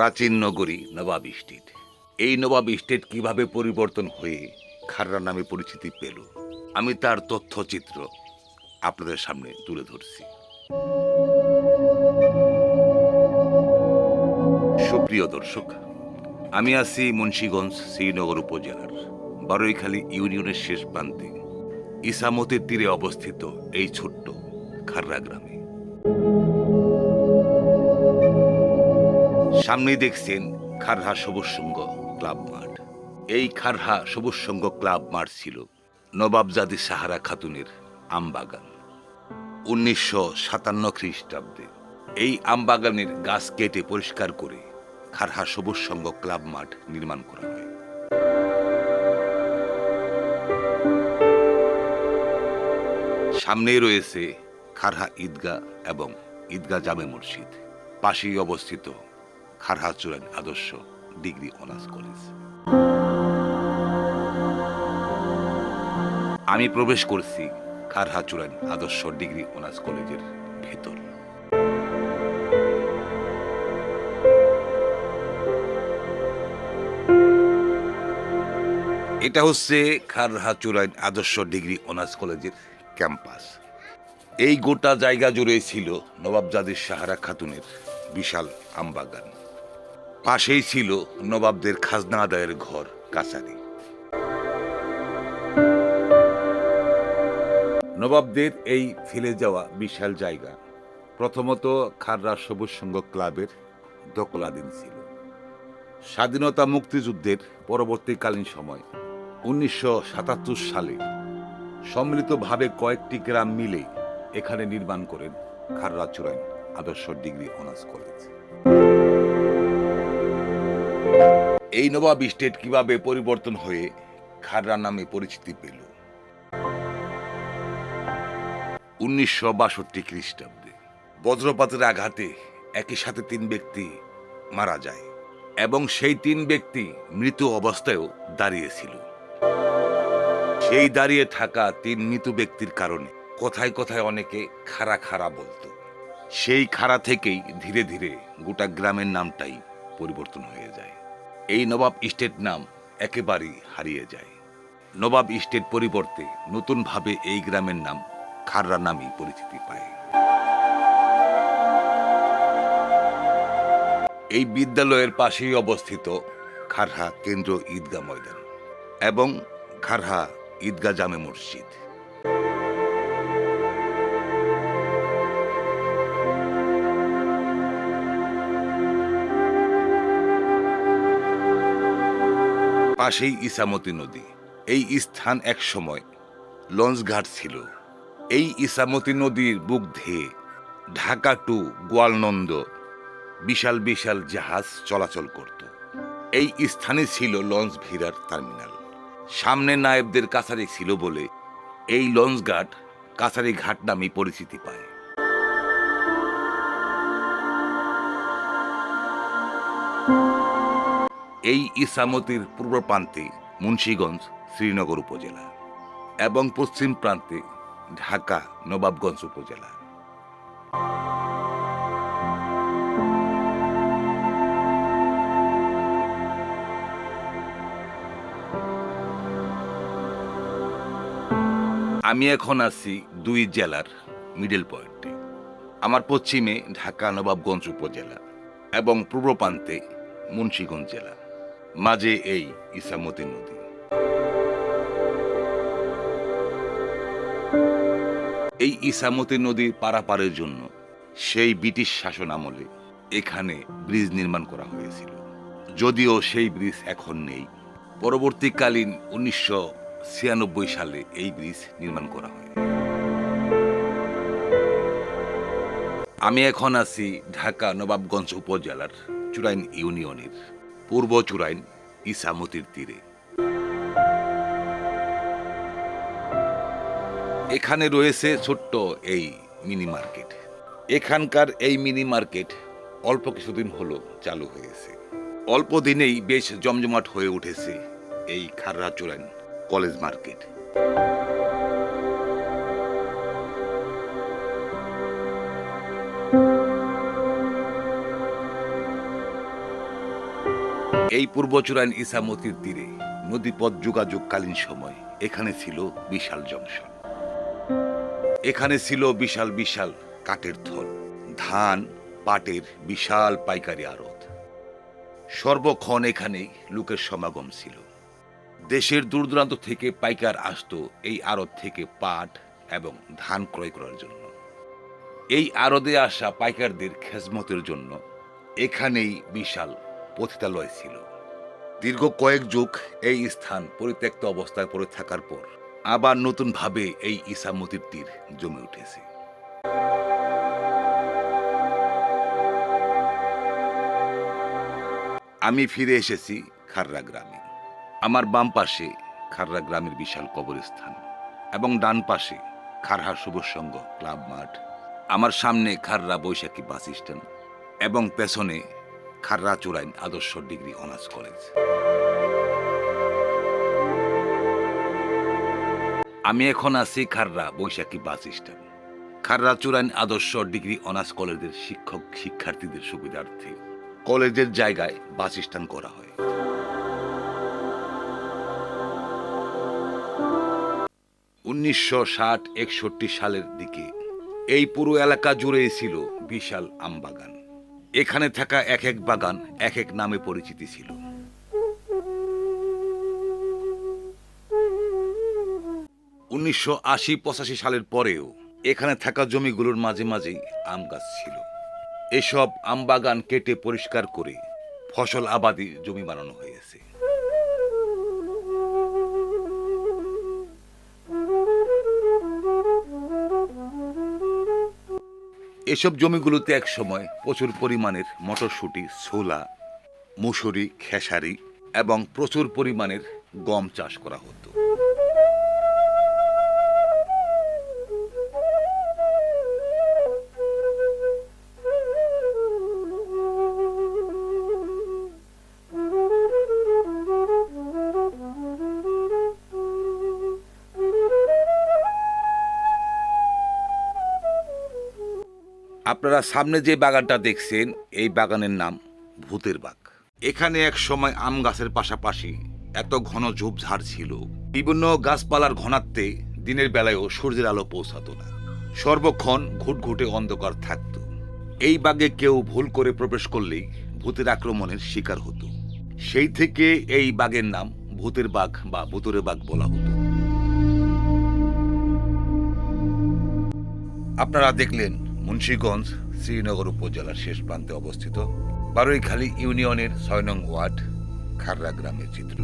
প্রাচীন নগরী নবাব স্টেট এই নবাব স্টেট কীভাবে পরিবর্তন হয়ে খাররা নামে পরিচিতি পেল, আমি তার তথ্যচিত্র আপনাদের সামনে তুলে ধরছি। সুপ্রিয় দর্শক, আমি আছি মুন্সীগঞ্জ শ্রীনগর উপজেলার বারৈখালী ইউনিয়নের শেষ প্রান্তে, ইসামতের তীরে অবস্থিত এই ছোট্ট খাররা গ্রামে। সামনেই দেখছেন খারহা সবুজ সংঘ ক্লাব মাঠ। এই খারহা সবুজ সংঘ ক্লাব মাঠ ছিল নবাবজাদি সাহারা খাতুনের আমবাগান। উনিশশো সাতান্ন খ্রিস্টাব্দে এই আমবাগানের গাছ কেটে পরিষ্কার করে খারহা সবুজ সংঘ ক্লাব মাঠ নির্মাণ করা হয়। সামনেই রয়েছে খারহা ঈদগাহ এবং ঈদগাহ জামে মসজিদ। পাশেই অবস্থিত খারহা চূড়ান আদর্শ ডিগ্রি অনার্স কলেজ। আমি প্রবেশ করছি খারহা চূড়ান আদর্শ ডিগ্রি অনার্স কলেজের ভেতর। এটা হচ্ছে খারহা চূড়াইন আদর্শ ডিগ্রি অনার্স কলেজের ক্যাম্পাস। এই গোটা জায়গা জুড়ে ছিল নবাবজাদির সাহারা খাতুনের বিশাল আমবাগান। পাশেই ছিল নবাবদের খাজনা আদায়ের ঘর, কাছারি। নবাবদের এই ফেলে যাওয়া বিশাল জায়গা, প্রথমত খাররা সবুজ সংঘ ক্লাবের দখলাধীন ছিল। স্বাধীনতা মুক্তিযুদ্ধের পরবর্তীকালীন সময়, উনিশশো সাতাত্তর সালে সম্মিলিতভাবে কয়েকটি গ্রাম মিলে এখানে নির্মাণ করেন খাররা চূড়াইন আদর্শ ডিগ্রি অনার্স কলেজ। এই নবাব স্টেট কীভাবে পরিবর্তন হয়ে খাররা নামে পরিচিতি পেল? উনিশশো বাষট্টি খ্রিস্টাব্দে বজ্রপাতের আঘাতে একই সাথে তিন ব্যক্তি মারা যায় এবং সেই তিন ব্যক্তি মৃত অবস্থায়ও দাঁড়িয়েছিল। সেই দাঁড়িয়ে থাকা তিন মৃত ব্যক্তির কারণে কোথায় কোথায় অনেকে খাড়া খাড়া বলতো। সেই খাড়া থেকেই ধীরে ধীরে গোটা গ্রামের নামটাই পরিবর্তন হয়ে যায়। এই নবাব স্টেট নাম একেবারেই হারিয়ে যায়। নবাব স্টেট পরিবর্তে নতুনভাবে এই গ্রামের নাম খাররা নামই পরিচিতি পায়। এই বিদ্যালয়ের পাশেই অবস্থিত খারহা কেন্দ্র ঈদগাহ ময়দান এবং খারহা ঈদগাহ জামে মসজিদ। পাশেই ইসামতি নদী। এই স্থান এক সময় লঞ্চঘাট ছিল। এই ইসামতি নদীর বুক ধেয়ে ঢাকা টু গোয়ালনন্দ বিশাল বিশাল জাহাজ চলাচল করত। এই স্থানে ছিল লঞ্চ ভিড়ার টার্মিনাল। সামনে নায়েবদের কাছারি ছিল বলে এই লঞ্চঘাট কাছারি ঘাট নামে পরিচিতি পায়। এই ইসামতির পূর্ব প্রান্তে মুন্সীগঞ্জ, শ্রীনগর উপজেলা এবং পশ্চিম প্রান্তে ঢাকা, নবাবগঞ্জ উপজেলা। আমি এখন আছি দুই জেলার মিডল পয়েন্টে আমার পশ্চিমে ঢাকা, নবাবগঞ্জ উপজেলা এবং পূর্ব প্রান্তে মুন্সীগঞ্জ জেলা। মাঝে এই ইসামতি নদী। এই ইসামতি নদীর পারাপারের জন্য সেই ব্রিটিশ শাসন আমলে এখানে ব্রিজ নির্মাণ করা হয়েছিল। যদিও সেই ব্রিজ এখন নেই। পরবর্তীকালীন উনিশশো ছিয়ানব্বই সালে এই ব্রিজ নির্মাণ করা হয়। আমি এখন আছি ঢাকা নবাবগঞ্জ উপজেলার চুরাইন ইউনিয়নের পূর্ব চুরাইন ইসামতির তীরে। এখানে রয়েছে ছোট্ট এই মিনি মার্কেট। এখানকার এই মিনি মার্কেট অল্প কিছুদিন হলো চালু হয়েছে। অল্প দিনেই বেশ জমজমাট হয়ে উঠেছে এই খাররা চুরাইন কলেজ মার্কেট। এই পূর্বচূড়ায়ন ইসামতির তীরে নদীপথ যোগাযোগকালীন সময়। এখানে ছিল বিশাল জংশন। এখানে ছিল বিশাল বিশাল কাঠের থল। ধান, পাটের বিশাল পাইকারি আড়ত। সর্বক্ষণ এখানেই লোকের সমাগম ছিল। দেশের দূর দূরান্ত থেকে পাইকার আসতো এই আড়ত থেকে পাট এবং ধান ক্রয় করার জন্য। এই আড়দে আসা পাইকারদের খেজমতের জন্য এখানেই বিশাল পথিতালয় ছিল। দীর্ঘ কয়েক যুগ এই স্থান পরিত্যক্ত অবস্থায় পড়ে থাকার পর আবার নতুনভাবে এই ইসামতির তীর জমে উঠেছে। আমি ফিরে এসেছি খাররা গ্রামে। আমার বাম পাশে খাররা গ্রামের বিশাল কবরস্থান এবং ডান পাশে খারহা শুভ সংঘ ক্লাব মাঠ। আমার সামনে খাররা বৈশাখী বাস স্ট্যান্ড এবং পেছনে খাররা চূড়াইন আদর্শ ডিগ্রি অনার্স কলেজ। আমি এখন আছি খাররা বৈশাখী বাস স্ট্যান্ড। খাররা চূড়াইন আদর্শ ডিগ্রি অনার্স কলেজের শিক্ষক শিক্ষার্থীদের সুবিধার্থে কলেজের জায়গায় বাস স্ট্যান্ড করা হয়। উনিশশো ষাট একষট্টি সালের দিকে এই পুরো এলাকা জুড়েই ছিল বিশাল আমবাগান। এখানে থাকা এক এক বাগান এক এক নামে পরিচিতি ছিল। উনিশশো আশি, পঁচাশি সালের পরেও এখানে থাকা জমিগুলোর মাঝে মাঝেই আম গাছ ছিল। এসব আম বাগান কেটে পরিষ্কার করে ফসল আবাদি জমি বানানো হয়েছে। এসব জমিগুলোতে এক সময় প্রচুর পরিমাণের মটরশুঁটি, ছোলা, মুসুরি, খেসারি এবং প্রচুর পরিমাণের গম চাষ করা হতো। আপনারা সামনে যে বাগানটা দেখছেন, এই বাগানের নাম ভূতের বাগ এখানে এক সময় আম গাছের পাশাপাশি এত ঘন ঝোপঝাড় ছিল। বিভিন্ন গাছপালার ঘনাত্বে দিনের বেলায়ও সূর্যের আলো পৌঁছাতো না। সর্বক্ষণ ঘুটঘুটে অন্ধকার থাকত। এই বাগে কেউ ভুল করে প্রবেশ করলেই ভূতের আক্রমণের শিকার হতো। সেই থেকে এই বাগের নাম ভূতের বাঘ বা ভূতুরে বাঘ বলা হতো। আপনারা দেখলেন মুন্সীগঞ্জ শ্রীনগর উপজেলার শেষ প্রান্তে অবস্থিত বারৈখালী ইউনিয়নের ছয় নং ওয়ার্ড খাররা গ্রামের চিত্র।